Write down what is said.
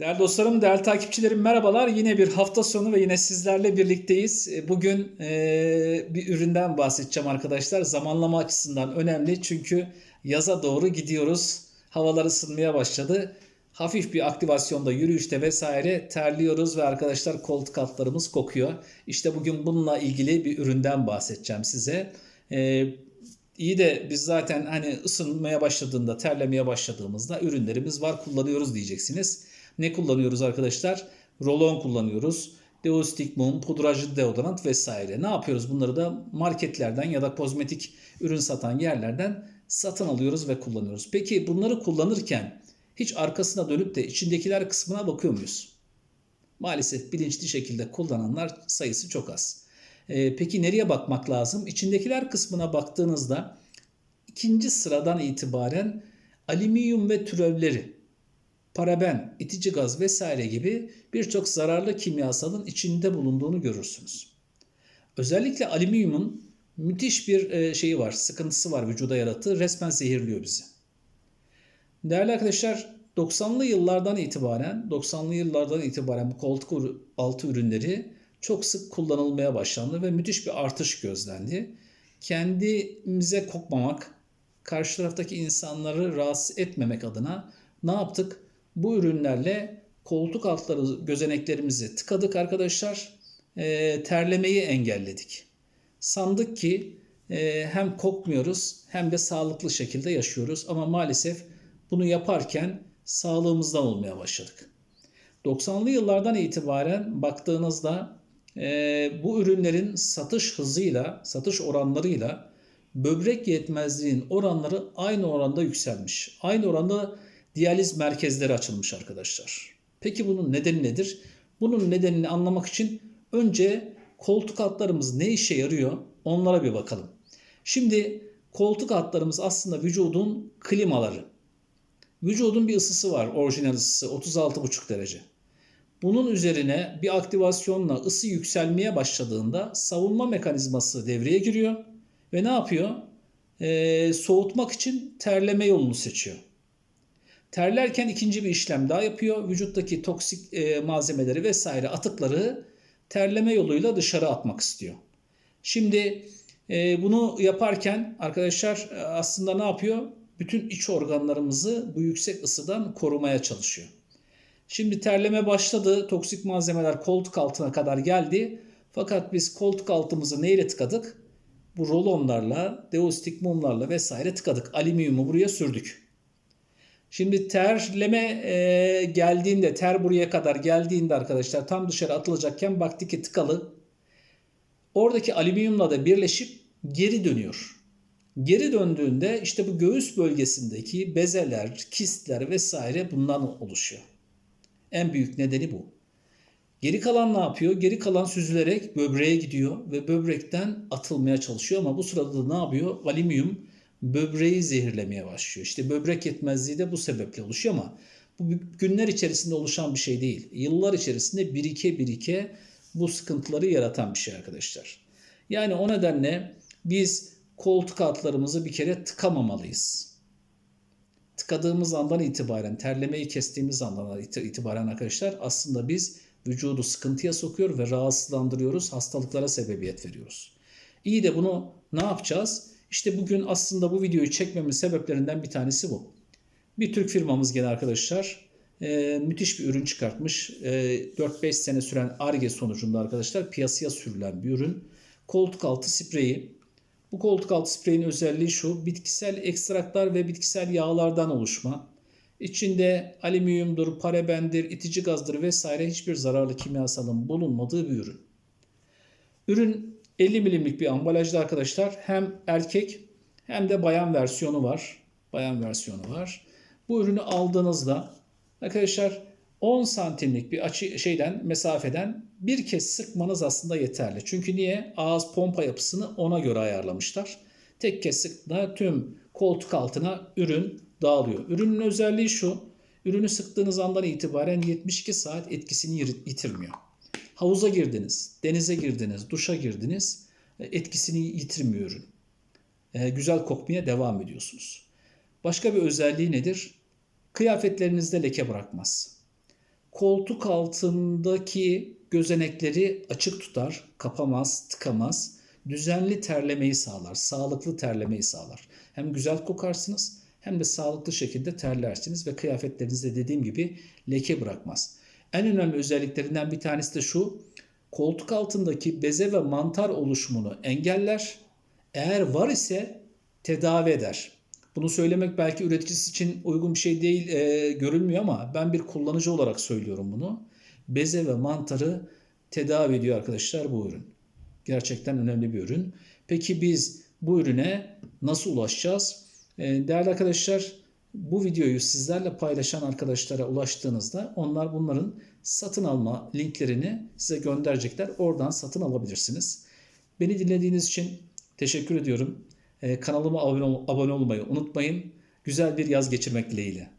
Değerli dostlarım, değerli takipçilerim merhabalar. Yine bir hafta sonu ve yine sizlerle birlikteyiz. E, Bugün e, bir üründen bahsedeceğim arkadaşlar. Zamanlama açısından önemli çünkü yaza doğru gidiyoruz. Havalar ısınmaya başladı. Hafif bir aktivasyonda, yürüyüşte vesaire terliyoruz ve arkadaşlar koltuk altlarımız kokuyor. İşte bugün bununla ilgili bir üründen bahsedeceğim size. E, İyi de biz zaten hani ısınmaya başladığında, terlemeye başladığımızda ürünlerimiz var kullanıyoruz diyeceksiniz. Ne kullanıyoruz arkadaşlar? Rolon kullanıyoruz. Deostik mum, pudrajlı deodorant vesaire. Ne yapıyoruz? Bunları da marketlerden ya da kozmetik ürün satan yerlerden satın alıyoruz ve kullanıyoruz. Peki bunları kullanırken hiç arkasına dönüp de içindekiler kısmına bakıyor muyuz? Maalesef bilinçli şekilde kullananlar sayısı çok az. Ee, peki nereye bakmak lazım? İçindekiler kısmına baktığınızda ikinci sıradan itibaren alüminyum ve türevleri, paraben, itici gaz vesaire gibi birçok zararlı kimyasalın içinde bulunduğunu görürsünüz. Özellikle alüminyumun müthiş bir e, şeyi var, sıkıntısı var vücuda yarattığı. Resmen zehirliyor bizi. Değerli arkadaşlar 90'lı yıllardan itibaren 90'lı yıllardan itibaren bu koltuk altı ürünleri çok sık kullanılmaya başlandı ve müthiş bir artış gözlendi. Kendimize kokmamak, karşı taraftaki insanları rahatsız etmemek adına ne yaptık? Bu ürünlerle koltuk altları gözeneklerimizi tıkadık arkadaşlar. E, terlemeyi engelledik. Sandık ki e, hem kokmuyoruz hem de sağlıklı şekilde yaşıyoruz. Ama maalesef bunu yaparken sağlığımızdan olmaya başladık. 90'lı yıllardan itibaren baktığınızda e, bu ürünlerin satış hızıyla, satış oranlarıyla böbrek yetmezliğinin oranları aynı oranda yükselmiş. Aynı oranda diyaliz merkezleri açılmış arkadaşlar. Peki bunun nedeni nedir? Bunun nedenini anlamak için önce koltuk altlarımız ne işe yarıyor onlara bir bakalım. Şimdi koltuk altlarımız aslında vücudun klimaları. Vücudun bir ısısı var, orijinal ısısı 36,5 derece. Bunun üzerine bir aktivasyonla ısı yükselmeye başladığında savunma mekanizması devreye giriyor ve ne yapıyor? Ee, soğutmak için terleme yolunu seçiyor. Terlerken ikinci bir işlem daha yapıyor. Vücuttaki toksik e, malzemeleri vesaire atıkları terleme yoluyla dışarı atmak istiyor. Şimdi e, bunu yaparken arkadaşlar e, aslında ne yapıyor? Bütün iç organlarımızı bu yüksek ısıdan korumaya çalışıyor. Şimdi terleme başladı. Toksik malzemeler koltuk altına kadar geldi. Fakat biz koltuk altımızı neyle tıkadık? Bu rolonlarla, deostik mumlarla vesaire tıkadık. Alüminyumu buraya sürdük. Şimdi terleme e, geldiğinde, ter buraya kadar geldiğinde arkadaşlar tam dışarı atılacakken baktık ki tıkalı. Oradaki alüminyumla da birleşip geri dönüyor. Geri döndüğünde işte bu göğüs bölgesindeki bezeler, kistler vesaire bundan oluşuyor. En büyük nedeni bu. Geri kalan ne yapıyor? Geri kalan süzülerek böbreğe gidiyor ve böbrekten atılmaya çalışıyor ama bu sırada da ne yapıyor? Alüminyum böbreği zehirlemeye başlıyor. İşte böbrek yetmezliği de bu sebeple oluşuyor ama bu günler içerisinde oluşan bir şey değil. Yıllar içerisinde birike birike bu sıkıntıları yaratan bir şey arkadaşlar. Yani o nedenle biz koltuk altlarımızı bir kere tıkamamalıyız. Tıkadığımız andan itibaren, terlemeyi kestiğimiz andan itibaren arkadaşlar aslında biz vücudu sıkıntıya sokuyor ve rahatsızlandırıyoruz, hastalıklara sebebiyet veriyoruz. İyi de bunu ne yapacağız? İşte bugün aslında bu videoyu çekmemin sebeplerinden bir tanesi bu. Bir Türk firmamız gene arkadaşlar e, müthiş bir ürün çıkartmış. E, 4-5 sene süren ARGE sonucunda arkadaşlar piyasaya sürülen bir ürün. Koltuk altı spreyi. Bu koltuk altı spreyin özelliği şu. Bitkisel ekstraklar ve bitkisel yağlardan oluşma. İçinde alüminyumdur, parabendir, itici gazdır vesaire hiçbir zararlı kimyasalın bulunmadığı bir ürün. Ürün 50 milimlik bir ambalajda arkadaşlar. Hem erkek hem de bayan versiyonu var. Bayan versiyonu var. Bu ürünü aldığınızda arkadaşlar 10 santimlik bir açı şeyden mesafeden bir kez sıkmanız aslında yeterli. Çünkü niye? Ağız pompa yapısını ona göre ayarlamışlar. Tek kez sıktığında tüm koltuk altına ürün dağılıyor. Ürünün özelliği şu. Ürünü sıktığınız andan itibaren 72 saat etkisini yitirmiyor. Havuza girdiniz, denize girdiniz, duşa girdiniz. Etkisini yitirmiyor. E, güzel kokmaya devam ediyorsunuz. Başka bir özelliği nedir? Kıyafetlerinizde leke bırakmaz. koltuk altındaki gözenekleri açık tutar, kapamaz, tıkamaz. Düzenli terlemeyi sağlar, sağlıklı terlemeyi sağlar. Hem güzel kokarsınız hem de sağlıklı şekilde terlersiniz ve kıyafetlerinizde dediğim gibi leke bırakmaz. En önemli özelliklerinden bir tanesi de şu. Koltuk altındaki beze ve mantar oluşumunu engeller. Eğer var ise tedavi eder. Bunu söylemek belki üreticisi için uygun bir şey değil e, görülmüyor ama ben bir kullanıcı olarak söylüyorum bunu. Beze ve mantarı tedavi ediyor arkadaşlar bu ürün. Gerçekten önemli bir ürün. Peki biz bu ürüne nasıl ulaşacağız? E, değerli arkadaşlar bu videoyu sizlerle paylaşan arkadaşlara ulaştığınızda onlar bunların satın alma linklerini size gönderecekler. Oradan satın alabilirsiniz. Beni dinlediğiniz için teşekkür ediyorum. Ee, kanalıma abone, ol- abone olmayı unutmayın. Güzel bir yaz geçirmek dileğiyle.